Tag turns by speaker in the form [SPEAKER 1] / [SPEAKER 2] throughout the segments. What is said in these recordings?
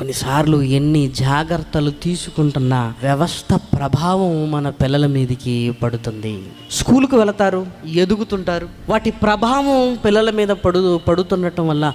[SPEAKER 1] కొన్నిసార్లు ఎన్ని జాగ్రత్తలు తీసుకుంటున్నా వ్యవస్థ ప్రభావం మన పిల్లల మీదకి పడుతుంది. స్కూల్కి వెళతారు ఎదుగుతుంటారు. వాటి ప్రభావం పిల్లల మీద పడు పడుతుండటం వల్ల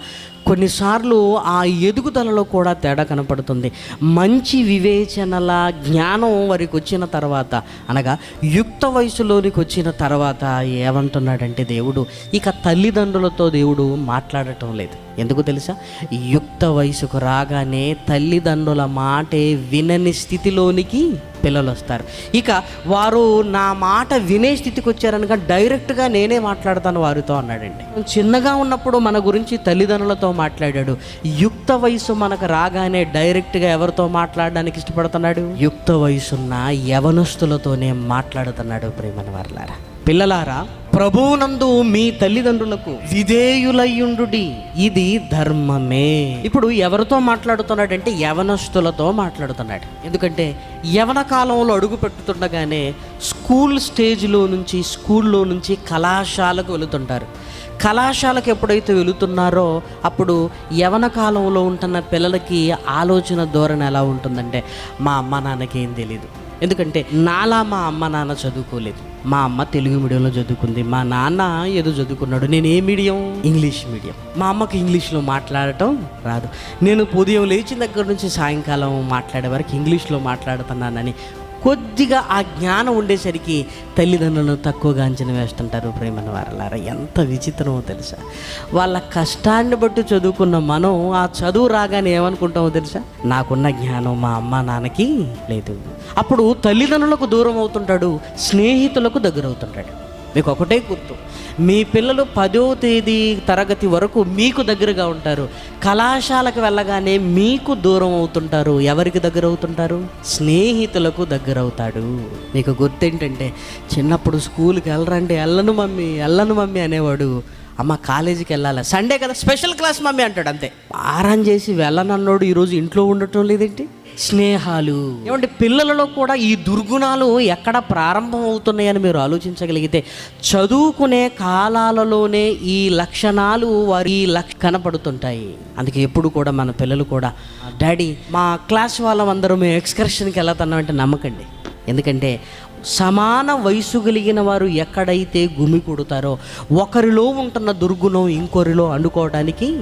[SPEAKER 1] కొన్నిసార్లు ఆ ఎదుగుదలలో కూడా తేడా కనపడుతుంది. మంచి వివేచనల జ్ఞానం వారికి వచ్చిన తర్వాత అనగా యుక్త వయసులోనికి వచ్చిన తర్వాత ఏమంటున్నాడంటే దేవుడు ఇక తల్లిదండ్రులతో దేవుడు మాట్లాడటం లేదు. ఎందుకు తెలుసా? యుక్త వయసుకు రాగానే తల్లిదండ్రుల మాటే వినని స్థితిలోనికి పిల్లలు వస్తారు ఇక వారు నా మాట వినే స్థితికి వచ్చారనగా డైరెక్ట్గా నేనే మాట్లాడతాను వారితో అన్నాడండి. చిన్నగా ఉన్నప్పుడు మన గురించి తల్లిదండ్రులతో మాట్లాడాడు. యుక్త వయసు మనకు రాగానే డైరెక్ట్గా ఎవరితో మాట్లాడడానికి ఇష్టపడుతున్నాడు? యుక్త వయసున్న యవనస్తులతోనే మాట్లాడుతున్నాడు ప్రేమని వారలారా పిల్లలారా ప్రభువునందు మీ తల్లిదండ్రులకు విధేయులయ్యుండు ఇది ధర్మమే. ఇప్పుడు ఎవరితో మాట్లాడుతున్నాడంటే యవనస్తులతో మాట్లాడుతున్నాడు. ఎందుకంటే యవన కాలంలో అడుగు పెట్టుతుండగానే స్కూల్ స్టేజ్లో నుంచి స్కూల్లో నుంచి కళాశాలకు వెళుతుంటారు. కళాశాలకు ఎప్పుడైతే వెళుతున్నారో అప్పుడు యవన కాలంలో ఉంటున్న పిల్లలకి ఆలోచన ధోరణి ఎలా ఉంటుందంటే మా అమ్మ నాన్నకేం తెలియదు ఎందుకంటే నాలా మా అమ్మ నాన్న చదువుకోలేదు. మా అమ్మ తెలుగు మీడియంలో చదువుకుంది మా నాన్న ఏదో చదువుకున్నాడు. నేను ఏ మీడియం? English medium. మా అమ్మకి ఇంగ్లీష్లో మాట్లాడటం రాదు. నేను ఉదయం లేచిన దగ్గర నుంచి సాయంకాలం మాట్లాడే వరకు ఇంగ్లీష్లో మాట్లాడుతున్నానని కొద్దిగా ఆ జ్ఞానం ఉండేసరికి తల్లిదండ్రులను తక్కువగా అంచనా వేస్తుంటారు ప్రేమను వారలారా ఎంత విచిత్రమో తెలుసా? వాళ్ళ కష్టాన్ని బట్టి చదువుకున్న మనం ఆ చదువు రాగానే ఏమనుకుంటామో తెలుసా? నాకున్న జ్ఞానం మా అమ్మ నాన్నకి లేదు. అప్పుడు తల్లిదండ్రులకు దూరం అవుతుంటాడు స్నేహితులకు దగ్గర అవుతుంటాడు మీకు ఒకటే గుర్తు. మీ పిల్లలు పదో తేదీ తరగతి వరకు మీకు దగ్గరగా ఉంటారు. కళాశాలకు వెళ్ళగానే మీకు దూరం అవుతుంటారు. ఎవరికి దగ్గర అవుతుంటారు స్నేహితులకు దగ్గర అవుతాడు మీకు గుర్తేంటంటే చిన్నప్పుడు స్కూల్కి వెళ్ళరండి వెళ్ళను మమ్మీ వెళ్ళను మమ్మీ అనేవాడు. అమ్మ కాలేజీకి వెళ్ళాలి? సండే కదా స్పెషల్ క్లాస్ మమ్మీ అంటాడు అంతే. ఆరాన్ చేసి వెళ్ళనన్నోడు ఈరోజు ఇంట్లో ఉండటం లేదేంటి? స్నేహాలు. ఏమంటే పిల్లలలో కూడా ఈ దుర్గుణాలు ఎక్కడ ప్రారంభం అవుతున్నాయని మీరు ఆలోచించగలిగితే చదువుకునే కాలాలలోనే ఈ లక్షణాలు వారి లక్ష కనపడుతుంటాయి. అందుకే ఎప్పుడు కూడా మన పిల్లలు కూడా డాడీ మా క్లాస్ వాళ్ళందరూ మేము ఎక్స్కర్షన్కి వెళ్తున్నామంటే నమ్మకండి. ఎందుకంటే సమాన వయసు కలిగిన వారు ఎక్కడైతే గుమి కొడతారో ఒకరిలో ఉంటున్న దుర్గుణం ఇంకొరిలో అండుకోవడానికి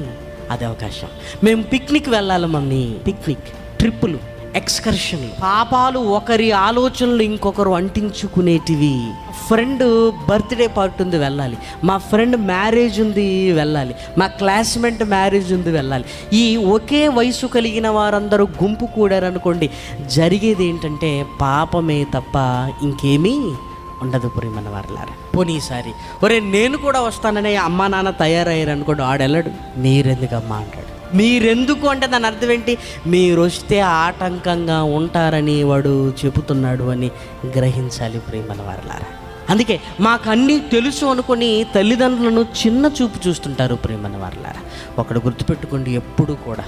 [SPEAKER 1] అది అవకాశం. మేము పిక్నిక్ వెళ్ళాలి మమ్మీ. పిక్నిక్ ట్రిప్పులు ఎక్స్కర్షన్ పాపాలు ఒకరి ఆలోచనలు ఇంకొకరు అంటించుకునేటివి. ఫ్రెండ్ బర్త్డే పార్టీ ఉంది వెళ్ళాలి. మా ఫ్రెండ్ మ్యారేజ్ ఉంది వెళ్ళాలి. మా క్లాస్మేట్ మ్యారేజ్ ఉంది వెళ్ళాలి. ఈ ఒకే వయసు కలిగిన వారందరూ గుంపు కూడారనుకోండి. జరిగేది ఏంటంటే పాపమే తప్ప ఇంకేమీ ఉండదు పురిమన్న వారలారా. పోనీ ఈసారి ఒరే నేను కూడా వస్తాననే అమ్మా నాన్న తయారయ్యారు అనుకోండి ఆడెళ్ళడు? మీరెందుకు అమ్మా అంటాడు? మీరెందుకు అంటే దాని అర్థం ఏంటి? మీరు వస్తే ఆటంకంగా ఉంటారని వాడు చెబుతున్నాడు అని గ్రహించాలి ప్రేమల వారలారా. అందుకే మాకు అన్నీ తెలుసు అనుకొని తల్లిదండ్రులను చిన్న చూపు చూస్తుంటారు ప్రేమల వారలారా. ఒకడు గుర్తుపెట్టుకోండి ఎప్పుడు కూడా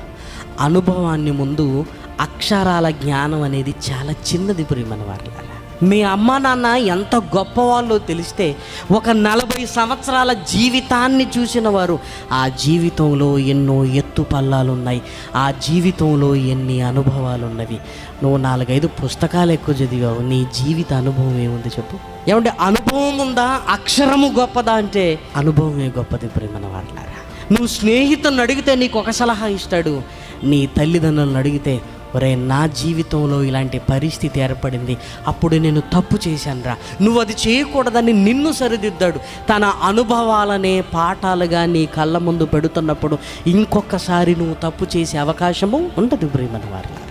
[SPEAKER 1] అనుభవాన్ని ముందు అక్షరాల జ్ఞానం అనేది చాలా చిన్నది ప్రేమల వారలారా. మీ అమ్మ నాన్న ఎంత గొప్పవాళ్ళో తెలిస్తే ఒక నలభై సంవత్సరాల జీవితాన్ని చూసిన వారు ఆ జీవితంలో ఎన్నో ఎత్తు పల్లాలు ఉన్నాయి ఆ జీవితంలో ఎన్ని అనుభవాలు ఉన్నవి నువ్వు నాలుగైదు పుస్తకాలు ఎక్కువ చదివావు. నీ జీవిత అనుభవం ఏముంది చెప్పు. ఏమంటే అనుభవం ఉందా? అక్షరము గొప్పదా అంటే అనుభవమే గొప్పది ప్రేమన వాళ్ళారా నువ్వు స్నేహితులను అడిగితే నీకు ఒక సలహా ఇస్తాడు. నీ తల్లిదండ్రులను అడిగితే ఒరే నా జీవితంలో ఇలాంటి పరిస్థితి ఏర్పడింది. అప్పుడు నేను తప్పు చేశానురా. నువ్వు అది చేయకూడదని నిన్ను సరిదిద్దాడు. తన అనుభవాలనే పాఠాలుగా నీ కళ్ళ ముందు పెడుతున్నప్పుడు ఇంకొకసారి నువ్వు తప్పు చేసే అవకాశము ఉండదు ప్రేమని వారిని